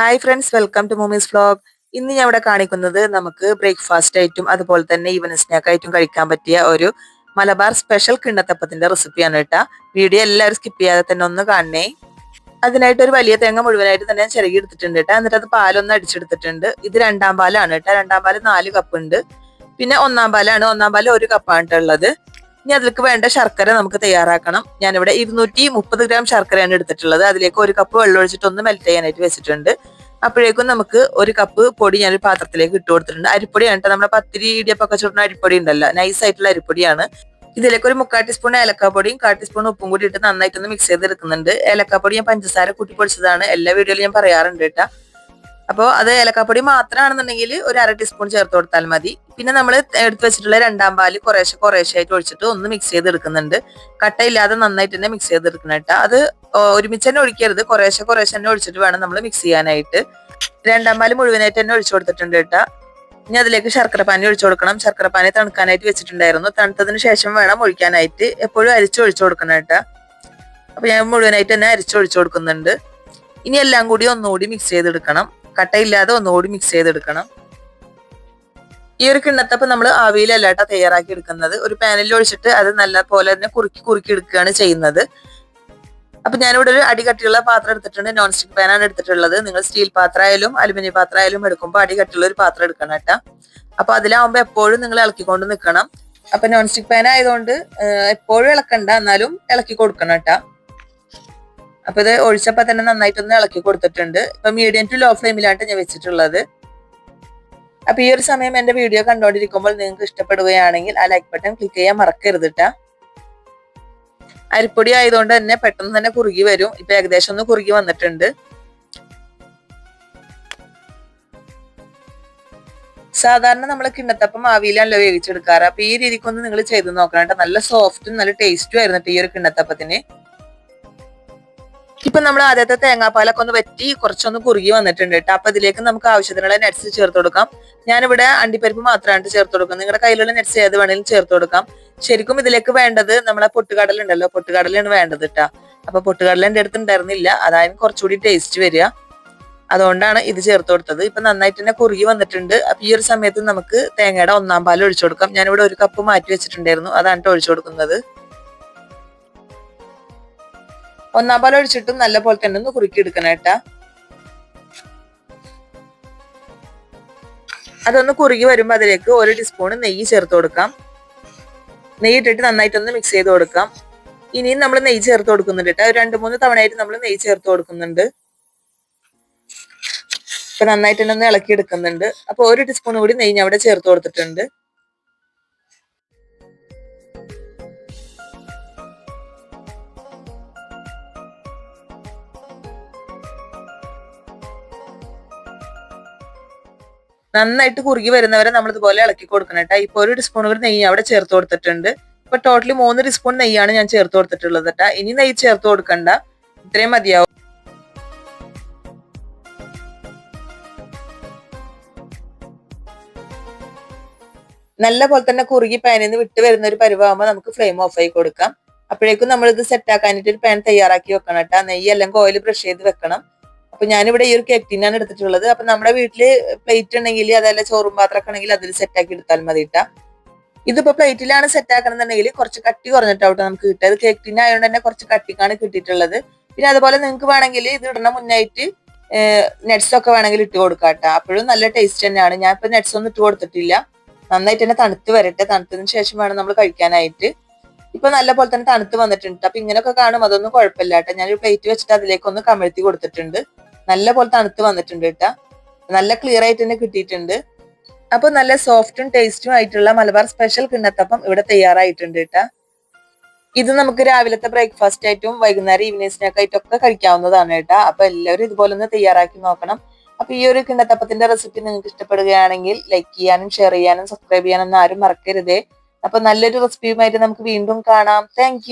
Hi friends welcome to മൂമീസ് vlog ഇന്ന് ഞാൻ ഇവിടെ കാണിക്കുന്നത് നമുക്ക് ബ്രേക്ക്ഫാസ്റ്റ് ആയിട്ടും അതുപോലെ തന്നെ ഈവനിങ് സ്നാക്ക് ആയിട്ടും കഴിക്കാൻ പറ്റിയ ഒരു മലബാർ സ്പെഷ്യൽ കിണ്ണത്തപ്പത്തിന്റെ റെസിപ്പിയാണ് കേട്ടാ. വീഡിയോ എല്ലാവരും സ്കിപ്പ് ചെയ്യാതെ തന്നെ ഒന്ന് കാണണേ. അതിനായിട്ട് ഒരു വലിയ തേങ്ങ മുഴുവനായിട്ട് തന്നെ ഞാൻ ചിരകി എടുത്തിട്ടുണ്ട് കേട്ടോ. എന്നിട്ട് അത് പാലൊന്ന് അടിച്ചെടുത്തിട്ടുണ്ട്. ഇത് രണ്ടാം പാലാണ് കേട്ടോ. രണ്ടാം പാൽ നാല് കപ്പ് ഉണ്ട്. പിന്നെ ഒന്നാം പാലാണ് ഒന്നാം പാൽ ഒരു കപ്പാണ് ഉള്ളത്. ഇനി അതിലേക്ക് വേണ്ട ശർക്കര നമുക്ക് തയ്യാറാക്കണം. ഞാനിവിടെ ഇരുന്നൂറ്റി മുപ്പത് ഗ്രാം ശർക്കരയാണ് എടുത്തിട്ടുള്ളത്. അതിലേക്ക് ഒരു കപ്പ് വെള്ളം ഒഴിച്ചിട്ട് ഒന്ന് മെൽറ്റ് ചെയ്യാനായിട്ട് വെച്ചിട്ടുണ്ട്. അപ്പോഴേക്കും നമുക്ക് ഒരു കപ്പ് പൊടി ഞാൻ ഒരു പാത്രത്തിലേക്ക് ഇട്ട് കൊടുത്തിട്ടുണ്ട്. അരിപ്പൊടിയാണ് കേട്ടോ നമ്മുടെ പത്തിരി ഇടിയപ്പൊക്കെ ചുട്ടുന്ന അരിപ്പൊടി ഉണ്ടല്ലോ. നൈസ് ആയിട്ടുള്ള അരിപ്പൊടിയാണ്. ഇതിലേക്ക് ഒരു മുക്കാൽ ടീസ്പൂൺ ഏലക്കാപ്പൊടിയും കാൽ ടീസ്പൂൺ ഉപ്പും കൂടി ഇട്ട് നന്നായിട്ടൊന്ന് മിക്സ് ചെയ്തെടുക്കുന്നുണ്ട് ഏലക്കാപ്പൊടി ഞാൻ പഞ്ചസാര കൂട്ടി പൊടിച്ചതാണ്. എല്ലാ വീഡിയോയിലും ഞാൻ പറയാറുണ്ട് കേട്ടോ. അപ്പോൾ അത് ഏലക്കാപ്പൊടി മാത്രമാണെന്നുണ്ടെങ്കിൽ ഒരു അര ടീസ്പൂൺ ചേർത്ത് കൊടുത്താൽ മതി. പിന്നെ നമ്മൾ എടുത്ത് വെച്ചിട്ടുള്ള രണ്ടാം പാൽ കുറേശ്ശെ കുറേശ്ശെ ആയിട്ട് ഒഴിച്ചിട്ട് ഒന്ന് മിക്സ് ചെയ്തെടുക്കുന്നുണ്ട്. കട്ടയില്ലാതെ നന്നായിട്ട് തന്നെ മിക്സ് ചെയ്തെടുക്കണം കേട്ടോ. അത് ഒരുമിച്ച് തന്നെ ഒഴിക്കരുത്. കുറേശ്ശെ കുറേശ്ശെ തന്നെ ഒഴിച്ചിട്ട് വേണം നമ്മൾ മിക്സ് ചെയ്യാനായിട്ട്. രണ്ടാം പാൽ മുഴുവനായിട്ട് തന്നെ ഒഴിച്ചു കൊടുത്തിട്ടുണ്ട് കേട്ടോ. ഇനി അതിലേക്ക് ശർക്കര പാനി ഒഴിച്ചു കൊടുക്കണം. ശർക്കര പാനി തണുക്കാനായിട്ട് വെച്ചിട്ടുണ്ടായിരുന്നു. തണുത്തതിന് ശേഷം വേണം ഒഴിക്കാനായിട്ട്. എപ്പോഴും അരിച്ചു ഒഴിച്ചു കൊടുക്കണം കേട്ടോ. അപ്പൊ ഞാൻ മുഴുവനായിട്ട് തന്നെ അരിച്ചു ഒഴിച്ചു കൊടുക്കുന്നുണ്ട്. ഇനി എല്ലാം കൂടി ഒന്നുകൂടി മിക്സ് ചെയ്തെടുക്കണം. കട്ടയില്ലാതെ ഒന്നുകൂടി മിക്സ് ചെയ്തെടുക്കണം. ഈ ഒരു കിണ്ണത്തപ്പം നമ്മൾ ആവിയിലല്ല കേട്ടോ തയ്യാറാക്കി എടുക്കുന്നത്. ഒരു പാനലിൽ ഒഴിച്ചിട്ട് അത് നല്ല പോലെ തന്നെ കുറുക്കി കുറുക്കി എടുക്കുകയാണ് ചെയ്യുന്നത്. അപ്പൊ ഞാനിവിടെ ഒരു അടി കട്ടിയുള്ള പാത്രം എടുത്തിട്ടുണ്ട്. നോൺ സ്റ്റിക് പാനാണ് എടുത്തിട്ടുള്ളത്. നിങ്ങൾ സ്റ്റീൽ പാത്രം ആയാലും അലുമിനിയം പാത്രം ആയാലും എടുക്കുമ്പോൾ അടി കട്ടിയുള്ള ഒരു പാത്രം എടുക്കണം കേട്ടോ. അപ്പൊ അതിലാവുമ്പോൾ എപ്പോഴും നിങ്ങൾ ഇളക്കിക്കൊണ്ട് നിൽക്കണം. അപ്പൊ നോൺ സ്റ്റിക് പാൻ ആയതുകൊണ്ട് എപ്പോഴും ഇളക്കണ്ട. എന്നാലും ഇളക്കി കൊടുക്കണം കേട്ടോ. അപ്പൊ ഇത് ഒഴിച്ചപ്പോ തന്നെ നന്നായിട്ടൊന്ന് ഇളക്കി കൊടുത്തിട്ടുണ്ട്. ഇപ്പൊ മീഡിയം ടു ലോ ഫ്ലെയിമിലാണ് ഞാൻ വെച്ചിട്ടുള്ളത്. അപ്പൊ ഈ ഒരു സമയം എന്റെ വീഡിയോ കണ്ടുകൊണ്ടിരിക്കുമ്പോൾ നിങ്ങൾക്ക് ഇഷ്ടപ്പെടുകയാണെങ്കിൽ ആ ലൈക്ക് ബട്ടൺ ക്ലിക്ക് ചെയ്യാൻ മറക്കരുത് അരിപ്പൊടി ആയതുകൊണ്ട് തന്നെ പെട്ടെന്ന് തന്നെ കുറുകി വരും. ഇപ്പൊ ഏകദേശം ഒന്ന് കുറുകി വന്നിട്ടുണ്ട്. സാധാരണ നമ്മൾ കിണ്ണത്തപ്പം ആവിയിലാണല്ലോ വേവിച്ചെടുക്കാറ്. അപ്പൊ ഈ രീതിക്കൊന്ന് നിങ്ങൾ ചെയ്ത് നോക്കണം കേട്ടോ നല്ല സോഫ്റ്റും നല്ല ടേസ്റ്റും ആയിരുന്നു ഈ ഒരു കിണ്ണത്തപ്പത്തിന്. ഇപ്പൊ നമ്മൾ ആദ്യത്തെ തേങ്ങാപ്പാലൊക്കെ ഒന്ന് വറ്റി കുറച്ചൊന്ന് കുറുകി വന്നിട്ടുണ്ട് കേട്ടോ അപ്പൊ ഇതിലേക്ക് നമുക്ക് ആവശ്യത്തിനുള്ള നെറ്റ്സ് ചേർത്ത് കൊടുക്കാം. ഞാനിവിടെ അണ്ടിപ്പരിപ്പ് മാത്രമാണ് ചേർത്ത് കൊടുക്കുന്നത്. നിങ്ങളുടെ കയ്യിലുള്ള നെറ്റ്സ് ഏത് വേണേലും ചേർത്ത് കൊടുക്കാം. ശരിക്കും ഇതിലേക്ക് വേണ്ടത് നമ്മളെ പൊട്ടുകടല ഉണ്ടല്ലോ പൊട്ടുകടലാണ് വേണ്ടത് കേട്ടോ അപ്പൊ പൊട്ടുകടല എന്റെ അടുത്ത് ഉണ്ടായിരുന്നില്ല. അതായത് കുറച്ചുകൂടി ടേസ്റ്റ് വരിക. അതുകൊണ്ടാണ് ഇത് ചേർത്ത് കൊടുത്തത്. ഇപ്പൊ നന്നായിട്ട് തന്നെ കുറുകി വന്നിട്ടുണ്ട്. അപ്പൊ ഈ ഒരു സമയത്ത് നമുക്ക് തേങ്ങയുടെ ഒന്നാം പാൽ ഒഴിച്ചു കൊടുക്കാം. ഞാനിവിടെ ഒരു കപ്പ് മാറ്റി വെച്ചിട്ടുണ്ടായിരുന്നു. അതാണ് ഒഴിച്ചു കൊടുക്കുന്നത്. ഒന്നാം പാൽ ഒഴിച്ചിട്ടും നല്ല പോലെ തന്നെ ഒന്ന് കുറുക്കി എടുക്കണം കേട്ടാ. അതൊന്ന് കുറുകി വരുമ്പോൾ അതിലേക്ക് ഒരു ടീസ്പൂൺ നെയ്യ് ചേർത്ത് കൊടുക്കാം. നെയ്യ് ഇട്ടിട്ട് നന്നായിട്ടൊന്ന് മിക്സ് ചെയ്ത് കൊടുക്കാം. ഇനിയും നമ്മൾ നെയ്യ് ചേർത്ത് കൊടുക്കുന്നുണ്ട് കേട്ടോ. രണ്ട് മൂന്ന് തവണയായിട്ട് നമ്മൾ നെയ്യ് ചേർത്ത് കൊടുക്കുന്നുണ്ട്. ഇപ്പൊ നന്നായിട്ട് തന്നെ ഒന്ന് ഇളക്കി എടുക്കുന്നുണ്ട് അപ്പൊ ഒരു ടീസ്പൂൺ കൂടി നെയ്യ് അവിടെ ചേർത്ത് കൊടുത്തിട്ടുണ്ട്. നന്നായിട്ട് കുറുകി വരുന്നവരെ നമ്മൾ ഇതുപോലെ ഇളക്കി കൊടുക്കണം കേട്ടോ. ഇപ്പൊ ഒരു ടീസ്പൂൺ ഒരു നെയ്യ് അവിടെ ചേർത്ത് കൊടുത്തിട്ടുണ്ട്. ഇപ്പൊ ടോട്ടലി മൂന്ന് ടീസ്പൂൺ നെയ്യാണ് ഞാൻ ചേർത്ത് കൊടുത്തിട്ടുള്ളത് കേട്ടോ. ഇനി നെയ്യ് ചേർത്ത് കൊടുക്കണ്ട. ഇത്രയും മതിയാവും. നല്ല പോലെ തന്നെ കുറുകി പാനിൽ നിന്ന് വിട്ട് വരുന്ന ഒരു പരിവാകുമ്പോൾ നമുക്ക് ഫ്ലെയിം ഓഫ് ആയി കൊടുക്കാം. അപ്പോഴേക്കും നമ്മൾ ഇത് സെറ്റ് ആക്കാനായിട്ട് ഒരു പാൻ തയ്യാറാക്കി വെക്കണം കേട്ടോ. നെയ്യ് അല്ലെങ്കിൽ ഓയിൽ ബ്രഷ് ചെയ്ത് വെക്കണം. അപ്പൊ ഞാനിവിടെ ഈ ഒരു കേക്ക് ടിന്നാണ് എടുത്തിട്ടുള്ളത്. അപ്പൊ നമ്മുടെ വീട്ടിൽ പ്ലേറ്റ് ഉണ്ടെങ്കിൽ അതല്ല ചോറും പാത്രമൊക്കെ ഉണ്ടെങ്കിൽ അതിൽ സെറ്റ് ആക്കി എടുത്താൽ മതി ഇട്ടാ ഇതിപ്പോ പ്ലേറ്റിലാണ് സെറ്റ് ആക്കണമെന്നുണ്ടെങ്കിൽ കുറച്ച് കട്ടി കുറഞ്ഞിട്ടാവട്ടെ നമുക്ക് കിട്ടിയത് കേക്ക് കേക്ക് ആയതുകൊണ്ട് തന്നെ കുറച്ച് കട്ടിക്കാണ് കിട്ടിയിട്ടുള്ളത്. പിന്നെ അതുപോലെ നിങ്ങൾക്ക് വേണമെങ്കിൽ ഇത് ഇടണ മുന്നായിട്ട് നെറ്റ്സ് ഒക്കെ വേണമെങ്കിൽ ഇട്ട് കൊടുക്കാട്ടോ അപ്പോഴും നല്ല ടേസ്റ്റ് തന്നെയാണ്. ഞാൻ ഇപ്പൊ നെറ്റ്സ് ഒന്നും ഇട്ട് കൊടുത്തിട്ടില്ല. നന്നായിട്ട് തന്നെ തണുത്ത് വരട്ടെ. തണുത്തതിന് ശേഷം വേണം നമ്മൾ കഴിക്കാനായിട്ട്. ഇപ്പൊ നല്ല പോലെ തന്നെ തണുത്ത് വന്നിട്ടുണ്ട് അപ്പൊ ഇങ്ങനെയൊക്കെ കാണും. അതൊന്നും കുഴപ്പമില്ല കേട്ടോ ഞാനൊരു പ്ലേറ്റ് വെച്ചിട്ട് അതിലേക്ക് ഒന്ന് കമഴ്ത്തി കൊടുത്തിട്ടുണ്ട്. നല്ല പോലെ തണുത്ത് വന്നിട്ടുണ്ട് കേട്ടോ. നല്ല ക്ലിയർ ആയിട്ട് തന്നെ കിട്ടിയിട്ടുണ്ട്. അപ്പൊ നല്ല സോഫ്റ്റും ടേസ്റ്റും ആയിട്ടുള്ള മലബാർ സ്പെഷ്യൽ കിണ്ണത്തപ്പം ഇവിടെ തയ്യാറായിട്ടുണ്ട് കേട്ടാ. ഇത് നമുക്ക് രാവിലത്തെ ബ്രേക്ക്ഫാസ്റ്റ് ആയിട്ടും വൈകുന്നേരം ഈവനിങ് സ്നാക്ക് ആയിട്ടും ഒക്കെ കഴിക്കാവുന്നതാണ് കേട്ടാ. അപ്പൊ എല്ലാവരും ഇതുപോലെ ഒന്ന് തയ്യാറാക്കി നോക്കണം. അപ്പൊ ഈ ഒരു കിണ്ണത്തപ്പത്തിന്റെ റെസിപ്പി നിങ്ങൾക്ക് ഇഷ്ടപ്പെടുകയാണെങ്കിൽ ലൈക്ക് ചെയ്യാനും ഷെയർ ചെയ്യാനും സബ്സ്ക്രൈബ് ചെയ്യാനും ആരും മറക്കരുതേ. അപ്പൊ നല്ലൊരു റെസിപ്പിയുമായിട്ട് നമുക്ക് വീണ്ടും കാണാം. താങ്ക്